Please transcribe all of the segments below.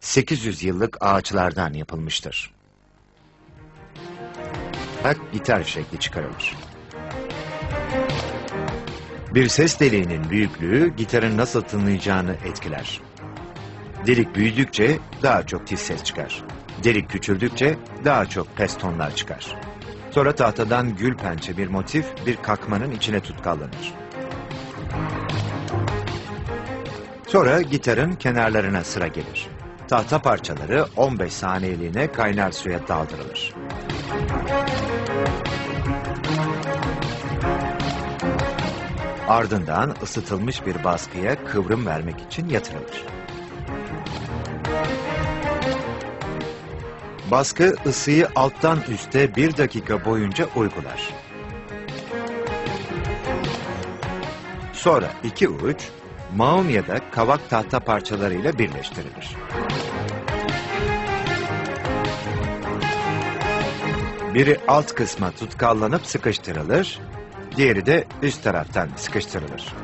800 yıllık ağaçlardan yapılmıştır. Bak gitar şekli çıkarılır. Bir ses deliğinin büyüklüğü gitarın nasıl tınlayacağını etkiler. Delik büyüdükçe daha çok tiz ses çıkar. Delik küçüldükçe daha çok pes tonlar çıkar. Sonra tahtadan gül pençe bir motif bir kakmanın içine tutkallanır. Sonra gitarın kenarlarına sıra gelir. Tahta parçaları 15 saniyeliğine kaynar suya daldırılır. Ardından ısıtılmış bir baskıya kıvrım vermek için yatırılır. Baskı ısıyı alttan üste bir dakika boyunca uygular. Sonra iki uç maun ya da kavak tahta parçalarıyla birleştirilir. Biri alt kısma tutkallanıp sıkıştırılır, diğeri de üst taraftan sıkıştırılır.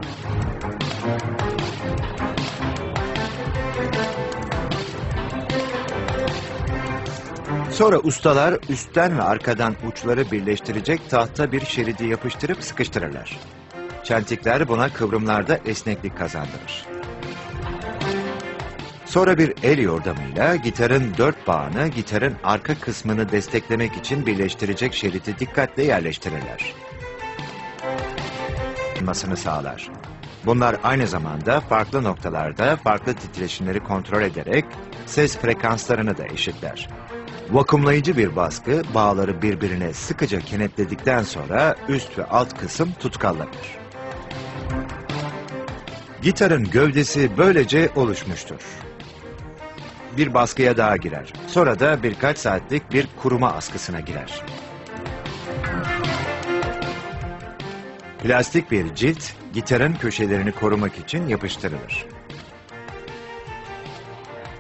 Sonra ustalar üstten ve arkadan uçları birleştirecek tahta bir şeridi yapıştırıp sıkıştırırlar. Çentikler buna kıvrımlarda esneklik kazandırır. Sonra bir el yordamıyla gitarın dört bağını gitarın arka kısmını desteklemek için birleştirecek şeridi dikkatle yerleştirirler. Masını sağlar. Bunlar aynı zamanda farklı noktalarda farklı titreşimleri kontrol ederek ses frekanslarını da eşitler. Vakumlayıcı bir baskı bağları birbirine sıkıca kenetledikten sonra üst ve alt kısım tutkallanır. Gitarın gövdesi böylece oluşmuştur. Bir baskıya daha girer. Sonra da birkaç saatlik bir kuruma askısına girer. Plastik bir cilt gitarın köşelerini korumak için yapıştırılır.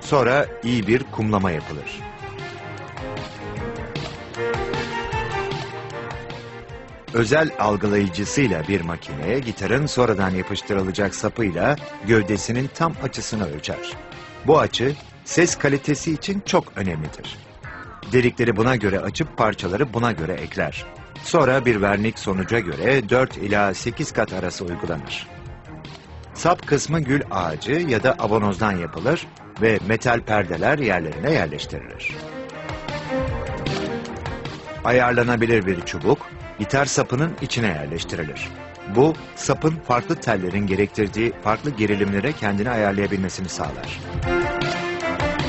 Sonra iyi bir kumlama yapılır. Özel algılayıcısıyla bir makineye gitarın sonradan yapıştırılacak sapıyla gövdesinin tam açısını ölçer. Bu açı ses kalitesi için çok önemlidir. Delikleri buna göre açıp parçaları buna göre ekler. Sonra bir vernik sonuca göre 4 ila 8 kat arası uygulanır. Sap kısmı gül ağacı ya da abanozdan yapılır ve metal perdeler yerlerine yerleştirilir. Ayarlanabilir bir çubuk, gitar sapının içine yerleştirilir. Bu, sapın farklı tellerin gerektirdiği farklı gerilimlere kendini ayarlayabilmesini sağlar.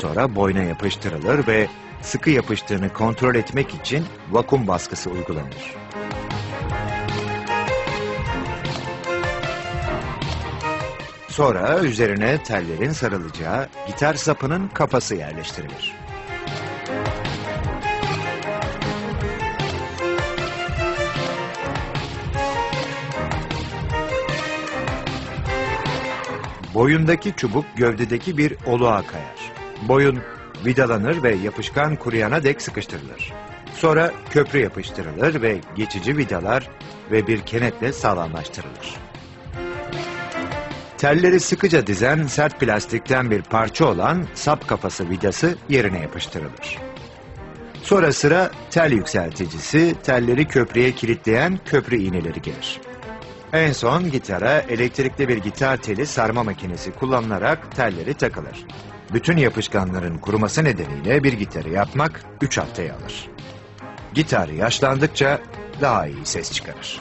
Sonra boyna yapıştırılır ve sıkı yapıştığını kontrol etmek için vakum baskısı uygulanır. Sonra üzerine tellerin sarılacağı gitar sapının kafası yerleştirilir. Boyundaki çubuk gövdedeki bir oluğa kayar. Boyun vidalanır ve yapışkan kuruyana dek sıkıştırılır. Sonra köprü yapıştırılır ve geçici vidalar ve bir kenetle sağlamlaştırılır. Telleri sıkıca dizen sert plastikten bir parça olan sap kafası vidası yerine yapıştırılır. Sonra sıra tel yükselticisi, telleri köprüye kilitleyen köprü iğneleri gelir. En son gitara elektrikli bir gitar teli sarma makinesi kullanılarak telleri takılır. Bütün yapışkanların kuruması nedeniyle bir gitarı yapmak 3 haftayı alır. Gitar yaşlandıkça daha iyi ses çıkarır.